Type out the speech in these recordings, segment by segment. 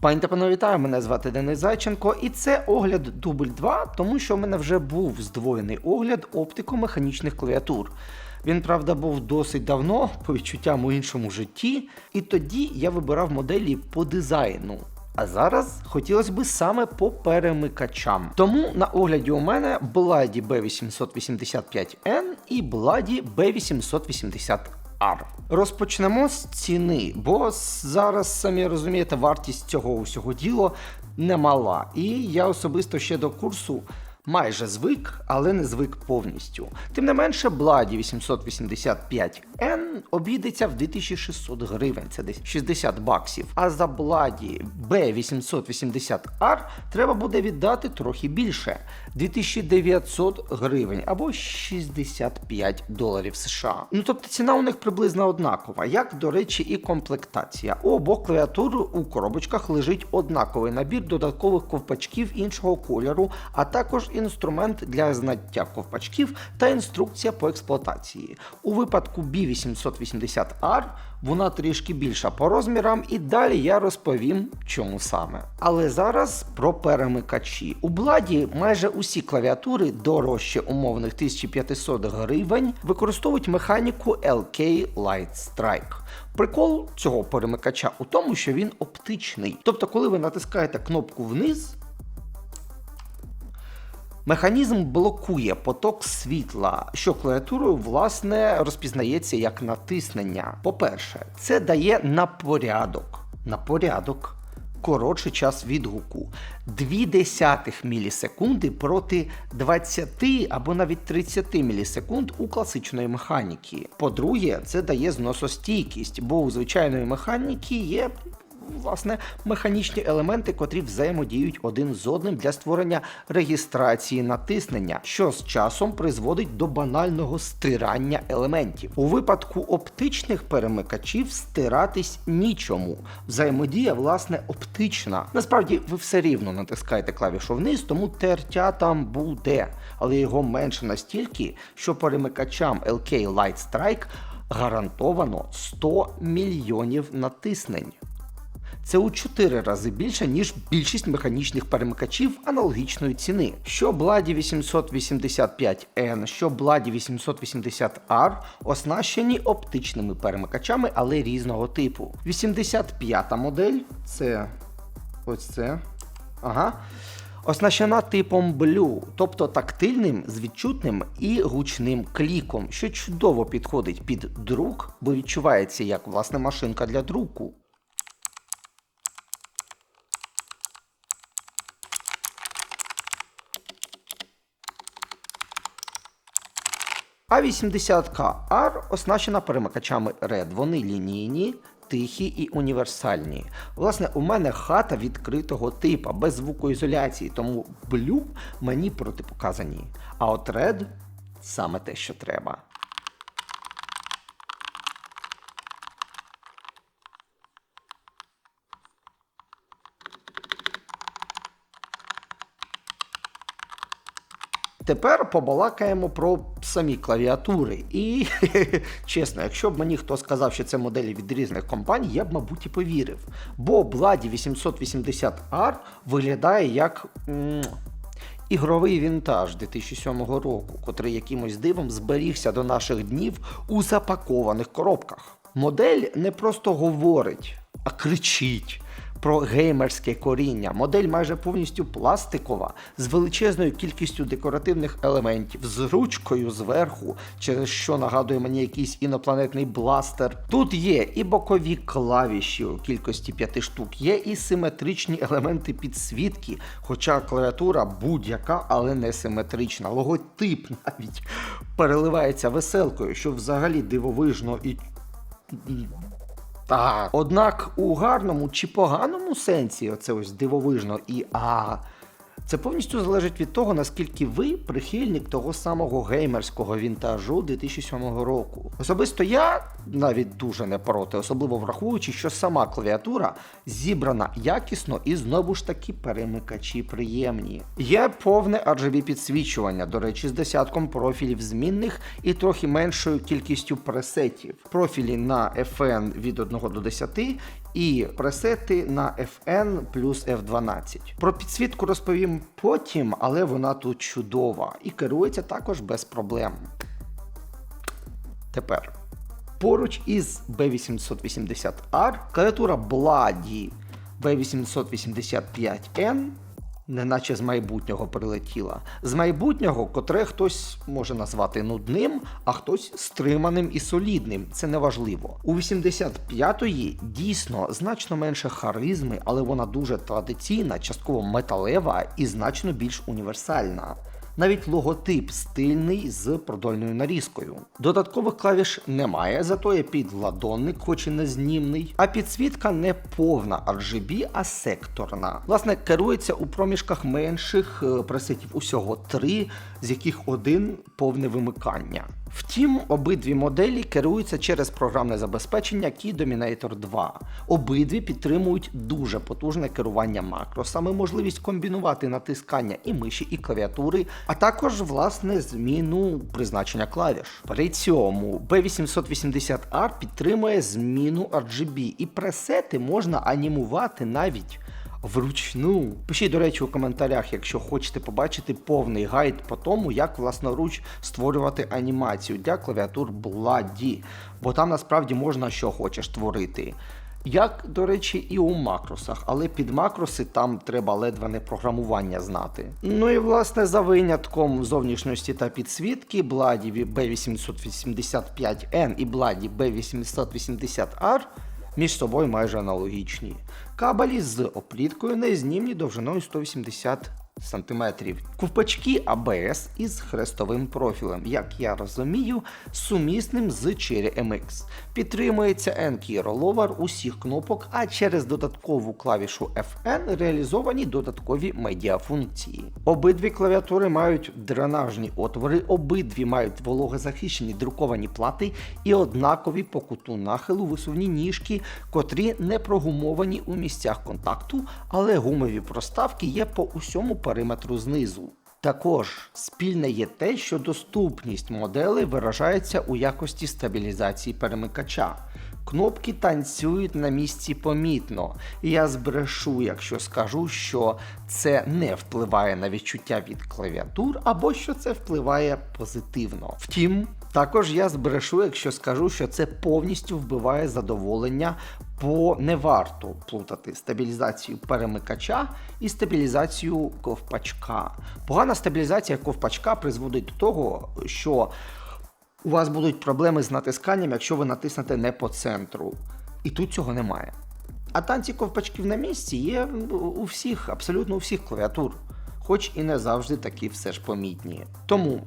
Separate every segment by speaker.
Speaker 1: Пані та панове, вітаю, мене звати Денис Зайченко, і це огляд дубль 2, тому що в мене вже був здвоєний огляд оптико-механічних клавіатур. Він, правда, був досить давно, по відчуттям у іншому житті, і тоді я вибирав моделі по дизайну. А зараз хотілося б саме по перемикачам. Тому на огляді у мене Blady B885N і Blady B880 R. Розпочнемо з ціни, бо зараз, самі розумієте, вартість цього усього діла немала. І я особисто ще до курсу майже звик, але не звик повністю. Тим не менше, Blady 885N обійдеться в 2600 гривень, це десь 60 баксів. А за Blady B880R треба буде віддати трохи більше 2900 гривень або 65 доларів США. Ну тобто ціна у них приблизно однакова, як, до речі, і комплектація. У обох клавіатур у коробочках лежить однаковий набір додаткових ковпачків іншого кольору, а також інструмент для знаття ковпачків та інструкція по експлуатації. У випадку B880R вона трішки більша по розмірам, і далі я розповім, чому саме. Але зараз про перемикачі. У Бладі майже усі клавіатури дорожче умовних 1500 гривень використовують механіку LK Light Strike. Прикол цього перемикача у тому, що він оптичний. Тобто, коли ви натискаєте кнопку вниз, Механізм блокує поток світла, що клавіатурою власне розпізнається як натиснення. По-перше, це дає на порядок. На порядок. Коротший час відгуку 0,2 мілісекунди проти 20 або навіть 30 мілісекунд у класичної механіки. По-друге, це дає зносостійкість, бо у звичайної механіки є власне механічні елементи, котрі взаємодіють один з одним для створення регістрації натиснення, що з часом призводить до банального стирання елементів. У випадку оптичних перемикачів стиратись нічому. Взаємодія, власне, оптична. Насправді, ви все рівно натискаєте клавішу вниз, тому тертя там буде, але його менше настільки, що перемикачам LK Light Strike гарантовано 100 мільйонів натиснень. Це у 4 рази більше, ніж більшість механічних перемикачів аналогічної ціни. Що Blady 885N, що Blady 880R оснащені оптичними перемикачами, але різного типу. 85-та модель це ось це. Ага. Оснащена типом Blue, тобто тактильним з відчутним і гучним кліком, що чудово підходить під друк, бо відчувається як власне машинка для друку. А 80К R оснащена перемикачами RED. Вони лінійні, тихі і універсальні. Власне, у мене хата відкритого типа, без звукоізоляції, тому блю мені протипоказані. А от Red саме те, що треба. Тепер побалакаємо про самі клавіатури. І чесно, якщо б мені хто сказав, що це моделі від різних компаній, я б, мабуть, і повірив. Бо Blady 880R виглядає як. Ігровий вінтаж 2007 року, котрий якимось дивом зберігся до наших днів у запакованих коробках. Модель не просто говорить, а кричить про геймерське коріння. Модель майже повністю пластикова, з величезною кількістю декоративних елементів, з ручкою зверху, через що нагадує мені якийсь інопланетний бластер. Тут є і бокові клавіші у кількості п'яти штук, є і симетричні елементи підсвітки, хоча клавіатура будь-яка, але не симетрична. Логотип навіть переливається веселкою, що взагалі дивовижно і так. Однак у гарному чи поганому сенсі, оце ось дивовижно і а. Це повністю залежить від того, наскільки ви прихильник того самого геймерського вінтажу 2007 року. Особисто я навіть дуже не проти, особливо враховуючи, що сама клавіатура зібрана якісно і знову ж таки перемикачі приємні. Є повне RGB підсвічування, до речі, з десятком профілів змінних і трохи меншою кількістю пресетів. Профілі на FN від 1 до 10 і пресети на FN плюс F12. Про підсвітку розповім потім, але вона тут чудова і керується також без проблем. Тепер. Поруч із B880R клавіатура Bloody B885N, неначе з майбутнього прилетіла. З майбутнього, котре хтось може назвати нудним, а хтось стриманим і солідним. Це не важливо. У 85-ї дійсно значно менше харизми, але вона дуже традиційна, частково металева і значно більш універсальна. Навіть логотип стильний з продольною нарізкою. Додаткових клавіш немає, зато є підладонник, хоч і незнімний. А підсвітка не повна RGB, а секторна. Власне, керується у проміжках менших е, пресетів усього три, з яких один повне вимикання. Втім, обидві моделі керуються через програмне забезпечення Key Dominator 2. Обидві підтримують дуже потужне керування макросами, можливість комбінувати натискання і миші, і клавіатури, а також власне зміну призначення клавіш. При цьому B880R підтримує зміну RGB, і пресети можна анімувати навіть. Вручну. Пишіть, до речі, у коментарях, якщо хочете побачити повний гайд по тому, як власноруч створювати анімацію для клавіатур Bloody, бо там насправді можна що хочеш творити. Як, до речі, і у макросах, але під макроси там треба ледве не програмування знати. Ну і власне за винятком зовнішності та підсвітки Bloody B885N і Bloody B880R між собою майже аналогічні. Кабелі з опліткою незнімні довжиною 180 см. Ковпачки ABS із хрестовим профілем, як я розумію, сумісним з Cherry MX. Підтримується N-Key Rollover усіх кнопок, а через додаткову клавішу FN реалізовані додаткові медіафункції. Обидві клавіатури мають дренажні отвори, обидві мають вологозахищені друковані плати і однакові по куту нахилу висувні ніжки, котрі не прогумовані у місцях контакту, але гумові проставки є по усьому периметру знизу. Також спільне є те, що доступність моделей виражається у якості стабілізації перемикача. Кнопки танцюють на місці помітно, я збрешу, якщо скажу, що це не впливає на відчуття від клавіатур, або що це впливає позитивно. Втім, також я збрешу, якщо скажу, що це повністю вбиває задоволення, бо не варто плутати стабілізацію перемикача і стабілізацію ковпачка. Погана стабілізація ковпачка призводить до того, що у вас будуть проблеми з натисканням, якщо ви натиснете не по центру. І тут цього немає. А танці ковпачків на місці є у всіх, абсолютно у всіх клавіатур, хоч і не завжди такі все ж помітні. Тому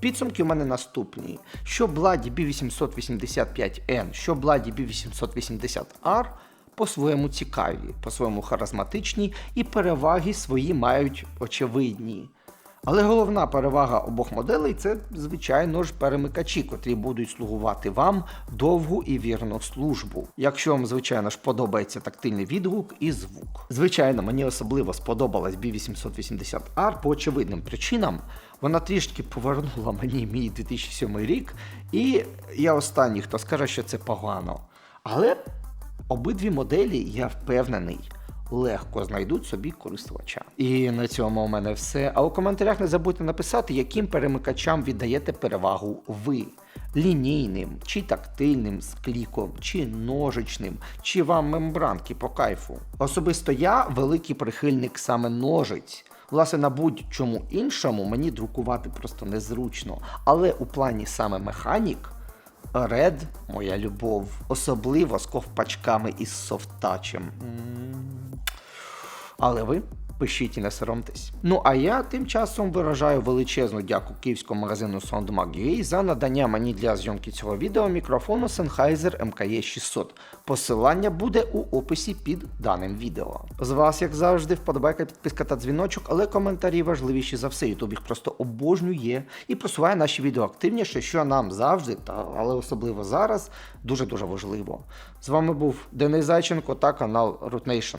Speaker 1: підсумки у мене наступні: що Bloody B885N, що Bloody B880R по-своєму цікаві, по-своєму харизматичні і переваги свої мають очевидні. Але головна перевага обох моделей це, звичайно ж, перемикачі, котрі будуть слугувати вам довгу і вірну службу. Якщо вам, звичайно ж, подобається тактильний відгук і звук. Звичайно, мені особливо сподобалась B880R по очевидним причинам. Вона трішки повернула мені мій 2007 рік, і я останній, хто скаже, що це погано. Але обидві моделі, я впевнений легко знайдуть собі користувача. І на цьому у мене все. А у коментарях не забудьте написати, яким перемикачам віддаєте перевагу ви. Лінійним, чи тактильним з кліком, чи ножичним, чи вам мембранки по кайфу. Особисто я великий прихильник саме ножиць. Власне, на будь-чому іншому мені друкувати просто незручно. Але у плані саме механік. Red – моя любов, особливо з ковпачками із софтачем. Але ви пишіть і не соромтесь. Ну а я тим часом виражаю величезну дяку київському магазину SoundMag.ua за надання мені для зйомки цього відео мікрофону Sennheiser MKE 600. Посилання буде у описі під даним відео. З вас, як завжди, вподобайка, підписка та дзвіночок, але коментарі важливіші за все. Ютуб їх просто обожнює і просуває наші відео активніше, що нам завжди, та але особливо зараз, дуже дуже важливо. З вами був Денис Зайченко та канал Root Nation.